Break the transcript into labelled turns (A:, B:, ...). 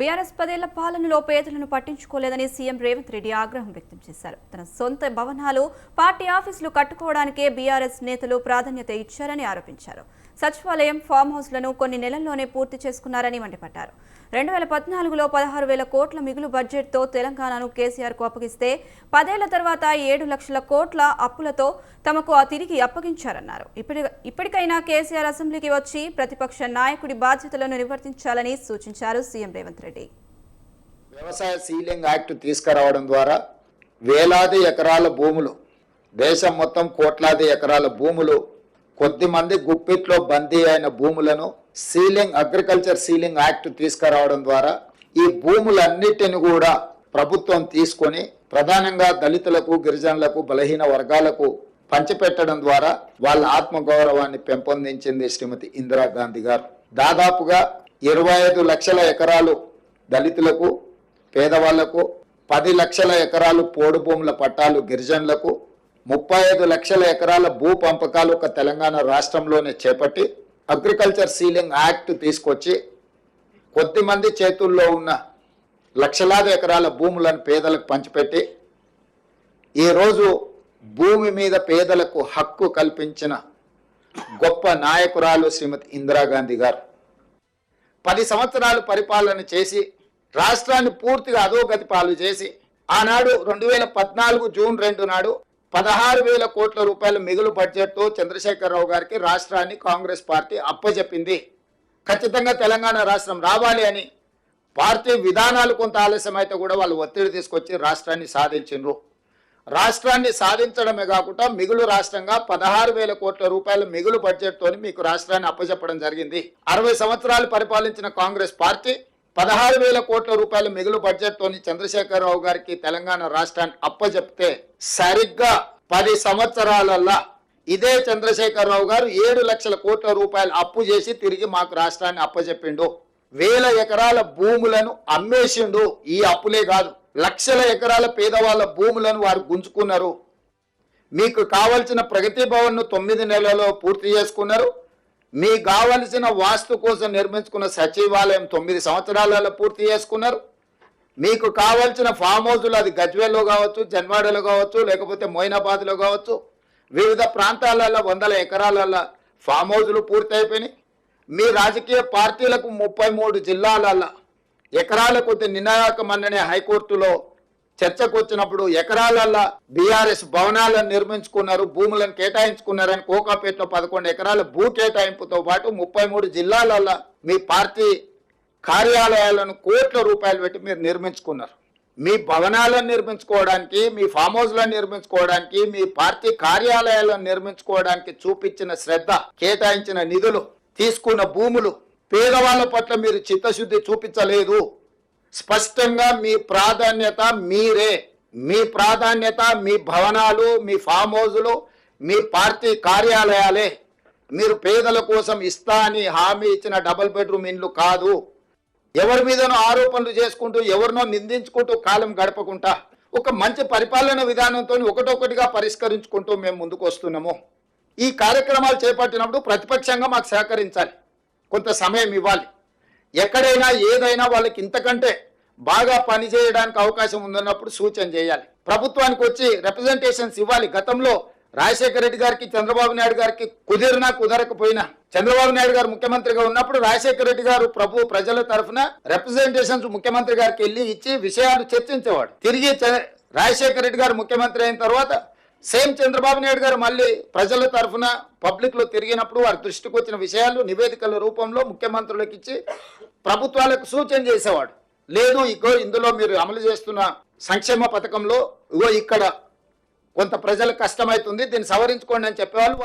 A: BRS పదేళ్ళ పాలనలో పేదలను పట్టించుకోలేదని సీఎం రేవంత్ రెడ్డి ఆగ్రహం వ్యక్తం చేశారు. తన సొంత భవనాలు పార్టీ ఆఫీసులు కట్టుకోవడానికే బీఆర్ఎస్ నేతలు ప్రాధాన్యత ఇచ్చారని ఆరోపించారు. సచివాలయం ఫామ్ హౌస్లను కొన్ని నెలల్లోనే పూర్తి చేసుకున్నారని మండిపడ్డారు. రెండు వేల పద్నాలుగులో పదహారు వేల కోట్ల మిగులు బడ్జెట్తో తెలంగాణను కేసీఆర్కు అప్పగిస్తే పదేళ్ళ తర్వాత ఏడు లక్షల కోట్ల అప్పులతో తమకు ఆ తిరిగి అప్పగించారన్నారు. ఇప్పటి ఇప్పటికైనా కేసీఆర్ అసెంబ్లీకి వచ్చి ప్రతిపక్ష నాయకుడి బాధ్యతలను నిర్వర్తించాలని సూచించారు సీఎం రేవంత్ రెడ్డి.
B: వ్యవసాయ సీలింగ్ యాక్ట్ తీసుకురావడం ద్వారా వేలాది ఎకరాల భూములు దేశం మొత్తం కోట్లాది ఎకరాల భూములు కొద్ది మంది గుప్పిట్లో బందీ అయిన భూములను సీలింగ్ అగ్రికల్చర్ సీలింగ్ యాక్ట్ తీసుకురావడం ద్వారా ఈ భూములన్నిటిని కూడా ప్రభుత్వం తీసుకొని ప్రధానంగా దళితులకు గిరిజనులకు బలహీన వర్గాలకు పంచిపెట్టడం ద్వారా వాళ్ళ ఆత్మగౌరవాన్ని పెంపొందించింది శ్రీమతి ఇందిరాగాంధీ గారు. దాదాపుగా ఇరవై ఐదు లక్షల ఎకరాలు దళితులకు పేదవాళ్ళకు పది లక్షల ఎకరాలు పోడు భూముల పట్టాలు గిరిజనులకు ముప్పై ఐదు లక్షల ఎకరాల భూ పంపకాలు ఒక తెలంగాణ రాష్ట్రంలోనే చేపట్టి అగ్రికల్చర్ సీలింగ్ యాక్ట్ తీసుకొచ్చి కొద్దిమంది చేతుల్లో ఉన్న లక్షలాది ఎకరాల భూములను పేదలకు పంచిపెట్టి ఈరోజు భూమి మీద పేదలకు హక్కు కల్పించిన గొప్ప నాయకురాలు శ్రీమతి ఇందిరాగాంధీ గారు. పది సంవత్సరాలు పరిపాలన చేసి రాష్ట్రాన్ని పూర్తిగా అధోగతి పాలు చేసి ఆనాడు రెండు వేల పద్నాలుగు జూన్ రెండు నాడు పదహారు వేల కోట్ల రూపాయల మిగులు బడ్జెట్తో చంద్రశేఖరరావు గారికి రాష్ట్రాన్ని కాంగ్రెస్ పార్టీ అప్పజెప్పింది. ఖచ్చితంగా తెలంగాణ రాష్ట్రం రావాలి అని పార్టీ విధానాలు కొంత ఆలస్యం అయితే కూడా వాళ్ళు ఒత్తిడి తీసుకొచ్చి రాష్ట్రాన్ని సాధించిండ్రు. రాష్ట్రాన్ని సాధించడమే కాకుండా మిగులు రాష్ట్రంగా పదహారు వేల కోట్ల రూపాయల మిగులు బడ్జెట్తో మీకు రాష్ట్రాన్ని అప్పచెప్పడం జరిగింది. అరవై సంవత్సరాలు పరిపాలించిన కాంగ్రెస్ పార్టీ పదహారు వేల కోట్ల రూపాయల మిగులు బడ్జెట్తోని చంద్రశేఖరరావు గారికి తెలంగాణ రాష్ట్రాన్ని అప్పచెప్తే సరిగ్గా పది సంవత్సరాలల్లా ఇదే చంద్రశేఖరరావు గారు ఏడు లక్షల కోట్ల రూపాయలు అప్పు చేసి తిరిగి మాకు రాష్ట్రాన్ని అప్పచెప్పిండు వేల ఎకరాల భూములను అమ్మేసిండు ఈ అప్పులే కాదు లక్షల ఎకరాల పేదవాళ్ళ భూములను వారు గుంజుకున్నారు. మీకు కావలసిన ప్రగతి భవన్ను తొమ్మిది నెలల్లో పూర్తి చేసుకున్నారు. మీకు కావలసిన వాస్తు కోసం నిర్మించుకున్న సచివాలయం తొమ్మిది సంవత్సరాలలో పూర్తి చేసుకున్నారు. మీకు కావలసిన ఫామ్ హౌస్లు అది గజ్వేల్లో కావచ్చు జన్వాడలో కావచ్చు లేకపోతే మోయినాబాద్లో కావచ్చు. వివిధ ప్రాంతాలలో వందల ఎకరాలలో ఫామ్ హౌస్లు పూర్తి అయిపోయినాయి మీ రాజకీయ పార్టీలకు ముప్పై మూడు జిల్లాలలో ఎకరాల కొద్ది నినాయకమన్ననే హైకోర్టులో చర్చకు వచ్చినప్పుడు ఎకరాలల్లా బీఆర్ఎస్ భవనాలను నిర్మించుకున్నారు భూములను కేటాయించుకున్నారని కోకాపేటలో పదకొండు ఎకరాల భూ కేటాయింపుతో పాటు ముప్పై మూడు జిల్లాలల్లా మీ పార్టీ కార్యాలయాలను కోట్ల రూపాయలు పెట్టి మీరు నిర్మించుకున్నారు. మీ భవనాలను నిర్మించుకోవడానికి మీ ఫామ్ హౌస్లను నిర్మించుకోవడానికి మీ పార్టీ కార్యాలయాలను నిర్మించుకోవడానికి చూపించిన శ్రద్ధ కేటాయించిన నిధులు తీసుకున్న భూములు పేదవాళ్ళ పట్ల మీరు చిత్తశుద్ధి చూపించలేదు. స్పష్టంగా మీ ప్రాధాన్యత మీరే. మీ ప్రాధాన్యత మీ భవనాలు మీ ఫామ్ హౌజులు మీ పార్టీ కార్యాలయాలే. మీరు పేదల కోసం ఇస్తా అని హామీ ఇచ్చిన డబుల్ బెడ్రూమ్ ఇండ్లు కాదు. ఎవరి మీదనో ఆరోపణలు చేసుకుంటూ ఎవరినో నిందించుకుంటూ కాలం గడపకుండా ఒక మంచి పరిపాలన విధానంతో ఒకటొకటిగా పరిష్కరించుకుంటూ మేము ముందుకు వస్తున్నాము. ఈ కార్యక్రమాలు చేపట్టినప్పుడు ప్రతిపక్షంగా మాకు సహకరించాలి. కొంత సమయం ఇవ్వాలి. ఎక్కడైనా ఏదైనా వాళ్ళకి ఇంతకంటే బాగా పనిచేయడానికి అవకాశం ఉందన్నప్పుడు సూచన చేయాలి. ప్రభుత్వానికి వచ్చి రిప్రజెంటేషన్స్ ఇవ్వాలి. గతంలో రాజశేఖర రెడ్డి గారికి చంద్రబాబు నాయుడు గారికి కుదిరినా కుదరకపోయినా చంద్రబాబు నాయుడు గారు ముఖ్యమంత్రిగా ఉన్నప్పుడు రాజశేఖర రెడ్డి గారు ప్రభు ప్రజల తరఫున రిప్రజెంటేషన్స్ ముఖ్యమంత్రి గారికి వెళ్ళి ఇచ్చి విషయాలు చర్చించేవాడు. తిరిగి రాజశేఖర రెడ్డి గారు ముఖ్యమంత్రి అయిన తర్వాత సేమ్ చంద్రబాబు నాయుడు గారు మళ్ళీ ప్రజల తరఫున పబ్లిక్లో తిరిగినప్పుడు వారి దృష్టికి వచ్చిన విషయాలు నివేదికల రూపంలో ముఖ్యమంత్రులకు ఇచ్చి ప్రభుత్వాలకు సూచన చేసేవాడు. లేదు ఇగో ఇందులో మీరు అమలు చేస్తున్న సంక్షేమ పథకంలో ఇగో ఇక్కడ కొంత ప్రజలకు కష్టమవుతుంది దీన్ని సవరించుకోండి అని చెప్పేవాళ్ళు